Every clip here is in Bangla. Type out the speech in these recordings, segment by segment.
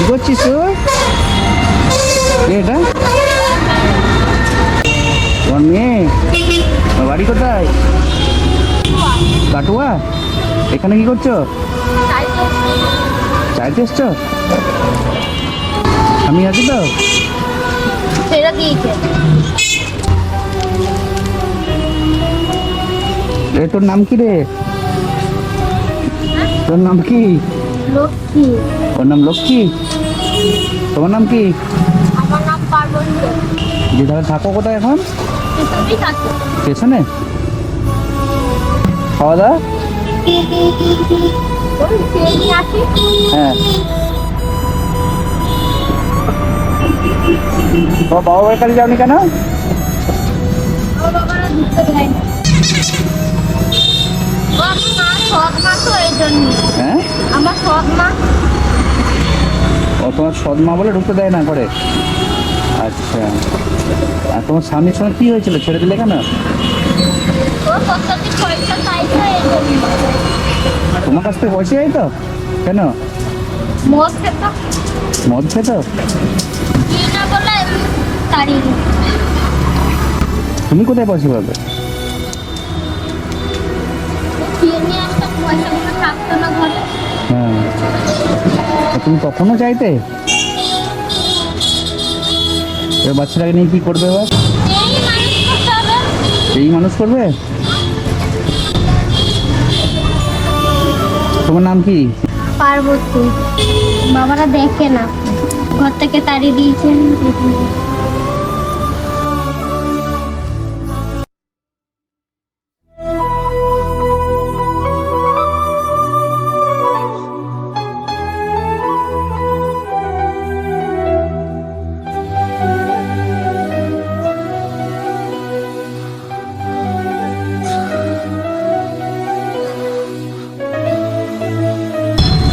কে এটা? তোমার মেয়ে? বাড়ি কোথায়? কাটুয়া? এখানে কি করছ? চাইতে এসছো আমি আছি তো? দিয়েছে তোর নাম কি রে? তোর নাম কি? লক্ষ্মী। ওর নাম লক্ষ্মী? তোমার নাম কি? আমার নাম পার্বতী। যে তাহলে থাকো কোথায় এখন? স্টেশনে খাওয়া দাওয়া? হ্যাঁ। তোমার বাবা মায়ের কাছে যাওনি কেন? হ্যাঁ? আমার সৎ মা। ও তোমার সদমা বলে ঢুকতে দেয় না করে আচ্ছা। আর তোমার স্বামীর সঙ্গে কি হয়েছিল? ছেড়ে দিলে কেন? তোমার কাছ থেকে পয়সা তো কেন? মদ খেত। মদ। তুমি কোথায় পয়সা পাবে? থাকতো না ঘরে। হ্যাঁ। তুমি কখনো চাইতে এবার বাচ্চাটাকে নিয়ে কি করবে এবার? এই মানুষ এই মানুষ করবে? তোমার নাম কি? পার্বতী। বাবারা দেখে না। ঘর থেকে তাড়িয়ে দিয়েছেন।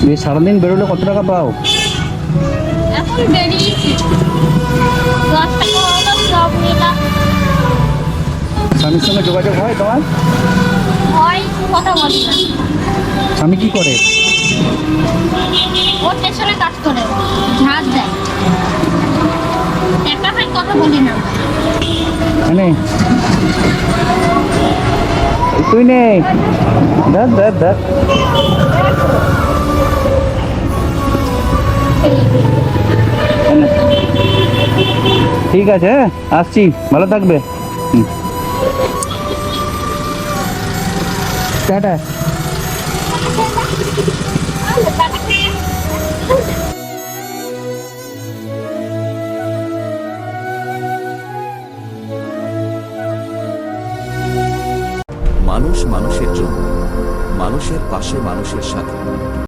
তুমি সারাদিন বেরোলে কত টাকা পাও? এখন বেরিয়েছি। দশ টাকা হলো সব নিলাম স্বামীর সঙ্গে যোগাযোগ হয় তোমার? হয় কথা বলি না। স্বামী কি করে? ও স্টেশনে কাজ করে ঝাঁজ দেয়। একা কথা বলি না। মানে? তুই নে। দেখ দেখ দেখ। ঠিক আছে হ্যাঁ? আসছি ভালো থাকবে। টাটা। মানুষ মানুষের জন্য মানুষের পাশে মানুষের সাথে।